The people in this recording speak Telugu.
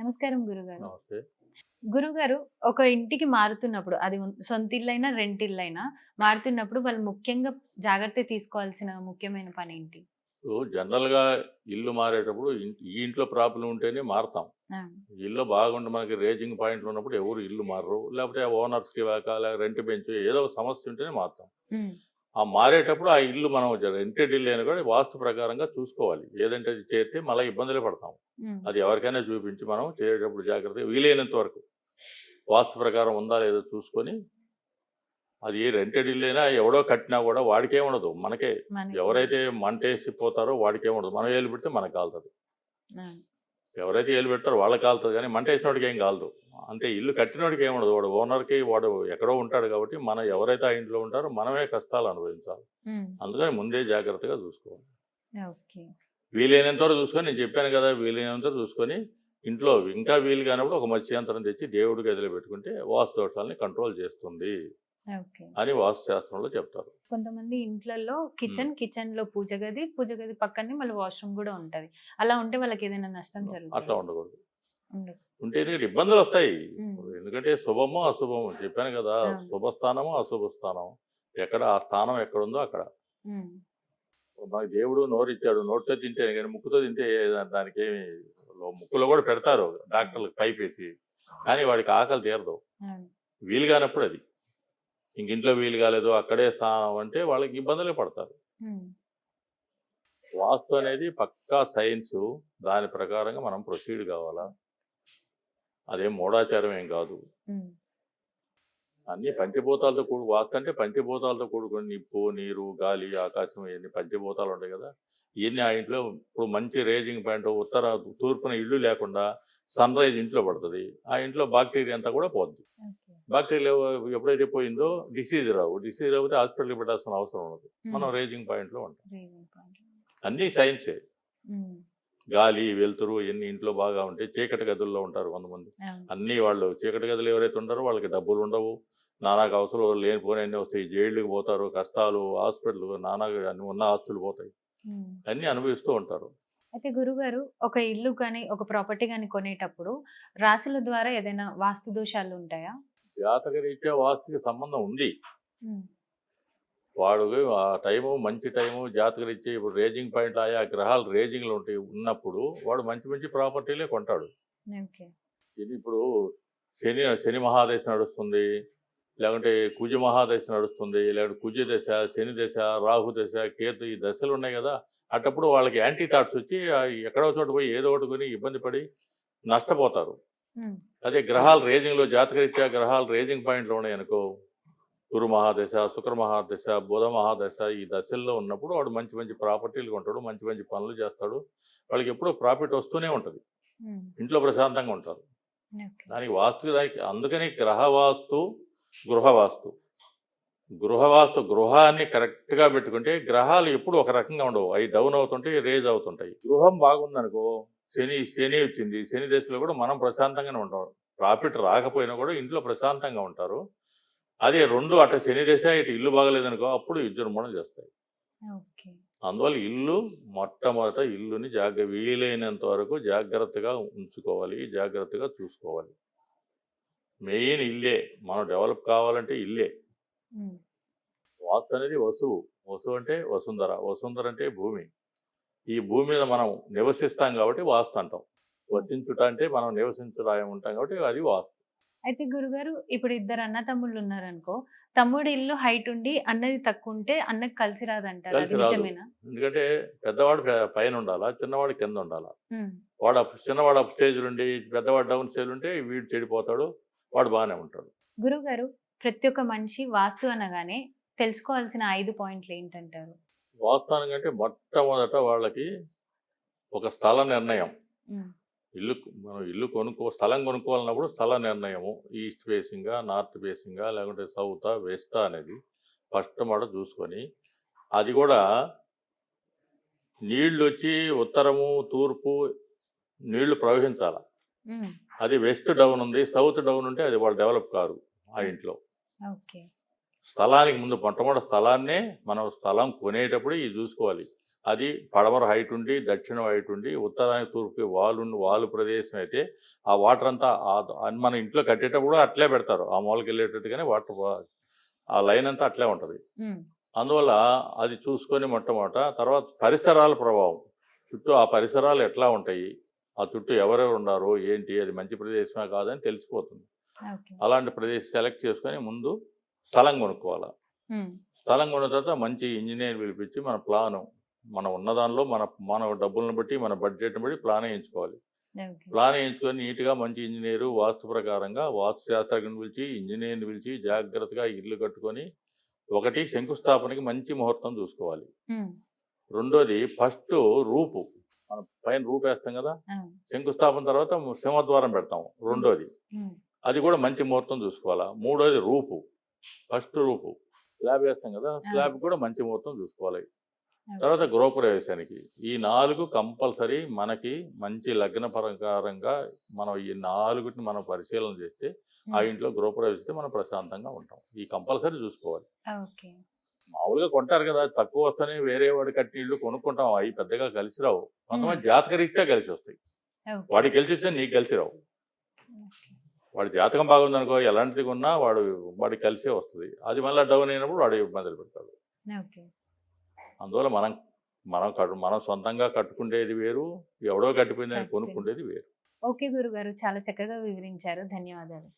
నమస్కారం గురుగారు. గురుగారు ఒక ఇంటికి మారుతున్నప్పుడు అది సొంత ఇల్లైనా రెంట్ ఇల్లైనా మారుతున్నప్పుడు వాళ్ళు ముఖ్యంగా జాగ్రత్త తీసుకోవాల్సిన ముఖ్యమైన పని ఏంటి జనరల్గా ఇల్లు మారేటప్పుడు ఈ ఇంట్లో ప్రాబ్లం ఉంటేనే మారుతాం. ఇల్లు బాగుండి మనకి రేజింగ్ పాయింట్లు ఉన్నప్పుడు ఎవరు ఇల్లు మారరు. లేకపోతే ఓనర్స్కి వాక రెంట్ పెంచు ఏదో సమస్య ఉంటేనే మారుతాం. ఆ మారేటప్పుడు ఆ ఇల్లు మనం రెంటెడ్ ఇల్లు అయినా కూడా వాస్తు ప్రకారంగా చూసుకోవాలి. ఏదంటే అది చేస్తే మళ్ళీ ఇబ్బందులు పడతాం. అది ఎవరికైనా చూపించి మనం చేసేటప్పుడు జాగ్రత్తగా వీలైనంత వరకు వాస్తు ప్రకారం ఉందా లేదో చూసుకొని అది రెంటెడ్ ఇల్లు అయినా ఎవడో కట్టినా కూడా వాడికే ఉండదు. మనకే ఎవరైతే మంటేసి పోతారో వాడికే ఉండదు. మనం ఏలు పెడితే మనకు కాలుతుంది. ఎవరైతే ఏలు పెడతారో వాళ్ళకి కాలుతుంది కానీ మంట వేసినోడికి ఏం కాలదు. అంటే ఇల్లు కట్టినోడికి ఏం ఉండదు. వాడు ఓనర్కి వాడు ఎక్కడో ఉంటాడు కాబట్టి మనం ఎవరైతే ఆ ఇంట్లో ఉంటారో మనమే కష్టాలు అనుభవించాలి. అందుకని ముందే జాగ్రత్తగా చూసుకోవాలి. వీలైనంత వరకు చూసుకొని నేను చెప్పాను కదా వీలైనంత వరకు చూసుకొని ఇంట్లో ఇంకా వీలు కానప్పుడు ఒక మత్స్యంతరం తెచ్చి దేవుడి గదిలో పెట్టుకుంటే వాస్తు దోషాలని కంట్రోల్ చేస్తుంది అని వాస్తు శాస్త్రంలో చెప్తారు. కొంతమంది ఇంట్లలో కిచెన్ కిచెన్లో పూజ గది పూజ గది పక్కనే మళ్ళీ వాష్రూమ్ కూడా ఉంటది. అలా ఉంటే వాళ్ళకి ఏదైనా నష్టం అట్లా జరుగుతుంది. ఉండకూడదు. ఉండదు. ఉంటే ఎందుకంటే ఇబ్బందులు వస్తాయి. ఎందుకంటే శుభము అశుభము చెప్పాను కదా. శుభస్థానము అశుభ స్థానం. ఎక్కడ ఆ స్థానం ఎక్కడ ఉందో అక్కడ మనకి దేవుడు నోరు ఇచ్చాడు నోటితో తింటే కానీ ముక్కుతో తింటే దానికి ఏమి ముక్కులో కూడా పెడతారు డాక్టర్లకు పైప్ వేసి కానీ వాడికి ఆకలి తీరదు. వీలు కానప్పుడు అది. ఇంక ఇంట్లో వీలు కాలేదు అక్కడే స్థానం అంటే వాళ్ళకి ఇబ్బందులు పడతారు. వాస్తు అనేది పక్కా సైన్స్. దాని ప్రకారంగా మనం ప్రొసీడ్ కావాలా? అదేం మూఢాచారం ఏం కాదు. అన్ని పంచభూతాలతో కూడు వాస్తు అంటే పంచభూతాలతో కూడుకుని నిప్పు నీరు గాలి ఆకాశం ఇవన్నీ పంచభూతాలు ఉంటాయి కదా. ఇవన్నీ ఆ ఇంట్లో ఇప్పుడు మంచి రేజింగ్ పాయింట్ ఉత్తర తూర్పున ఇల్లు లేకుండా సన్ రైజ్ ఇంట్లో పడుతుంది. ఆ ఇంట్లో బాక్టీరియా అంతా కూడా పోద్ది. బాక్టీరియా ఎప్పుడైతే పోయిందో డిసీజ్ రావు. డిసీజ్ రాకపోతే హాస్పిటల్కి పెట్టాల్సిన అవసరం ఉండదు. మనం రేజింగ్ పాయింట్లో ఉంటాం. అన్నీ సైన్సే. గాలి వెలుతురు ఎన్ని ఇంట్లో బాగా ఉంటాయి చీకటి గదుల్లో ఉంటారు కొంతమంది. అన్నీ వాళ్ళు చీకటి గదులు ఎవరైతే ఉంటారో వాళ్ళకి డబ్బులు ఉండవు. నానా అవసరం లేనిపోని అన్నీ వస్తాయి. జైళ్ళకి పోతారు కష్టాలు హాస్పిటల్ నానా అన్ని ఉన్న ఆస్తులు పోతాయి. అన్నీ అనుభవిస్తూ ఉంటారు. అయితే గురుగారు ఒక ఇల్లు కానీ ఒక ప్రాపర్టీ కానీ కొనేటప్పుడు రాసుల ద్వారా ఏదైనా వాస్తు దోషాలు ఉంటాయా? జాతక రీత్యా వాస్తుకి సంబంధం ఉంది. వాడు ఆ టైము మంచి టైము రీత్యా ఇప్పుడు రేజింగ్ పాయింట్ ఆయా గ్రహాలు రేజింగ్లు ఉంటాయి ఉన్నప్పుడు వాడు మంచి మంచి ప్రాపర్టీలే కొంటాడు. ఇది ఇప్పుడు శని శని మహాదశ నడుస్తుంది లేకుంటే కుజ మహాదశ నడుస్తుంది లేకుంటే కుజ దశ శని దశ రాహు దశ కేతు ఈ దశలు ఉన్నాయి కదా అట్టప్పుడు వాళ్ళకి యాంటీ థాట్స్ వచ్చి ఎక్కడో చోట పోయి ఏదో ఒకటి కొని ఇబ్బంది పడి నష్టపోతారు. అదే గ్రహాలు రేజింగ్లో జాతకరీత్యా గ్రహాలు రేజింగ్ పాయింట్లో ఉన్నాయి అనుకో గురు మహాదశ శుక్ర మహాదశ బుధ మహాదశ ఈ దశల్లో ఉన్నప్పుడు వాడు మంచి మంచి ప్రాపర్టీలు కొంటాడు మంచి మంచి పనులు చేస్తాడు. వాళ్ళకి ఎప్పుడూ ప్రాఫిట్ వస్తూనే ఉంటుంది. ఇంట్లో ప్రశాంతంగా ఉంటారు. దానికి వాస్తు దానికి అందుకని గ్రహవాస్తు గృహవాస్తు గృహవాస్తు గృహాన్ని కరెక్ట్గా పెట్టుకుంటే గ్రహాలు ఎప్పుడు ఒక రకంగా ఉండవు. అవి డౌన్ అవుతుంటాయి రేజ్ అవుతుంటాయి. గృహం బాగుందనుకో శని శని వచ్చింది శని దశలో కూడా మనం ప్రశాంతంగానే ఉంటాం. ప్రాఫిట్ రాకపోయినా కూడా ఇంట్లో ప్రశాంతంగా ఉంటారు. అదే రెండు అటు శని దశ ఇటు ఇల్లు బాగలేదనుకో అప్పుడు విజృంభణం చేస్తాయి. అందువల్ల ఇల్లు మొట్టమొదట ఇల్లుని జాగ్ర వీలైనంత వరకు జాగ్రత్తగా ఉంచుకోవాలి జాగ్రత్తగా చూసుకోవాలి. మెయిన్ ఇల్లే మనం డెవలప్ కావాలంటే ఇల్లే. వాస్తు అనేది వసువు వసువు అంటే వసుంధర. వసుంధర అంటే భూమి. ఈ భూమి మీద మనం నివసిస్తాం కాబట్టి వాస్తు అంటాం. వసించుట అంటే మనం నివసించడం ఉంటాం కాబట్టి అది వాస్తు. అయితే గురుగారు ఇప్పుడు ఇద్దరు అన్న తమ్ముళ్ళు ఉన్నారనుకో తమ్ముడు ఇల్లు హైట్ ఉండి అన్నది తక్కువ ఉంటే అన్నకి కలిసి రాదంటారు. అది కలిసి రాదు. నిజమేనా? ఎందుకంటే పెద్దవాడు పై- పైన ఉండాలా చిన్నవాడు కింద ఉండాలా వాడు అప్ చిన్నవాడు అప్ స్టేజ్ నుండి పెద్దవాడు డౌన్ స్టేజ్ ఉంటే వీడు చెడిపోతాడు వాడు బాగానే ఉంటాడు. గురుగారు ప్రతి ఒక్క మనిషి వాస్తు అనగానే తెలుసుకోవాల్సిన ఐదు పాయింట్లు ఏంటంటారు? వాస్తవానికి అంటే మొట్టమొదట వాళ్ళకి ఒక స్థల నిర్ణయం. ఉమ్, ఇల్లు మనం ఇల్లు కొనుక్కో స్థలం కొనుక్కోవాలన్నప్పుడు స్థల నిర్ణయము. ఈస్ట్ ఫేసింగా నార్త్ ఫేసింగా లేకుంటే సౌతా వెస్టా అనేది ఫస్ట్ మాట చూసుకొని అది కూడా నీళ్ళు వచ్చి ఉత్తరము తూర్పు నీళ్ళు ప్రవహించాల. అది వెస్ట్ డౌన్ ఉంది సౌత్ డౌన్ ఉంటే అది వాళ్ళు డెవలప్ కారు ఆ ఇంట్లో. స్థలానికి ముందు మొట్టమొదటి స్థలాన్నే మనం స్థలం కొనేటప్పుడు ఇది చూసుకోవాలి. అది పడమర హైట్ ఉండి దక్షిణం హైట్ ఉండి ఉత్తరానికి తూర్పుకి వాలు ఉండి వాలు ప్రదేశం అయితే ఆ వాటర్ అంతా మన ఇంట్లో కట్టేటప్పుడు అట్లే పెడతారు. ఆ మూలకి వెళ్ళేటట్టుగానే వాటర్ ఆ లైన్ అంతా అట్లే ఉంటుంది. అందువల్ల అది చూసుకొని మొట్టమొదట తర్వాత పరిసరాల ప్రభావం. చుట్టూ ఆ పరిసరాలు ఎట్లా ఉంటాయి? ఆ చుట్టూ ఎవరెవరు ఉన్నారు ఏంటి? అది మంచి ప్రదేశమా కాదని తెలిసిపోతుంది. అలాంటి ప్రదేశం సెలెక్ట్ చేసుకొని ముందు స్థలం కొనుక్కోవాలి. స్థలం కొన్న తర్వాత మంచి ఇంజనీర్ పిలిపించి మన ప్లాను మనం ఉన్న దానిలో మన మన డబ్బులను బట్టి మన బడ్జెట్ని బట్టి ప్లాన్ వేయించుకోవాలి. ప్లాన్ వేయించుకొని నీట్గా మంచి ఇంజనీరు వాస్తు ప్రకారంగా వాస్తు శాస్త్రజ్ఞని పిలిచి ఇంజనీర్ని పిలిచి జాగ్రత్తగా ఇల్లు కట్టుకొని ఒకటి శంకుస్థాపనకి మంచి ముహూర్తం చూసుకోవాలి. రెండోది ఫస్ట్ రూపు. మనం పైన రూపు వేస్తాం కదా? శంకుస్థాపన తర్వాత సింహద్వారం పెడతాం. రెండోది అది కూడా మంచి ముహూర్తం చూసుకోవాలా? మూడోది రూపు. ఫస్ట్ రూపు. స్లాబ్ వేస్తాం కదా? స్లాబ్ కూడా మంచి ముహూర్తం చూసుకోవాలి. తర్వాత గృహప్రవేశానికి. ఈ నాలుగు కంపల్సరీ మనకి మంచి లగ్న ప్రకారంగా మనం ఈ నాలుగుటిని మనం పరిశీలన చేస్తే ఆ ఇంట్లో గృహప్రవేశిస్తే మనం ప్రశాంతంగా ఉంటాం. ఈ కంపల్సరీ చూసుకోవాలి. మామూలుగా కొంటారు కదా తక్కువ వస్తేనే వేరే వాడి కట్టి ఇల్లు కొనుక్కుంటాం. అవి పెద్దగా కలిసి రావు. కొంతమంది. జాతక రీత్యా కలిసి వస్తాయి. వాడికి కలిసి వస్తే నీకు కలిసి రావు. వాడి జాతకం బాగుందనుకో ఎలాంటిది ఉన్నా వాడు వాడికి కలిసే వస్తుంది. అది మళ్ళీ డౌన్ అయినప్పుడు వాడు ఇబ్బందులు పెడతాడు. అందువల్ల మనం మనం కట్టు మనం సొంతంగా కట్టుకునేది వేరు ఎవడో కట్టిపోయిందని కట్టిపోయింది. కొనుక్కుండేది వేరు. ఓకే గురుగారు చాలా చక్కగా వివరించారు. ధన్యవాదాలు.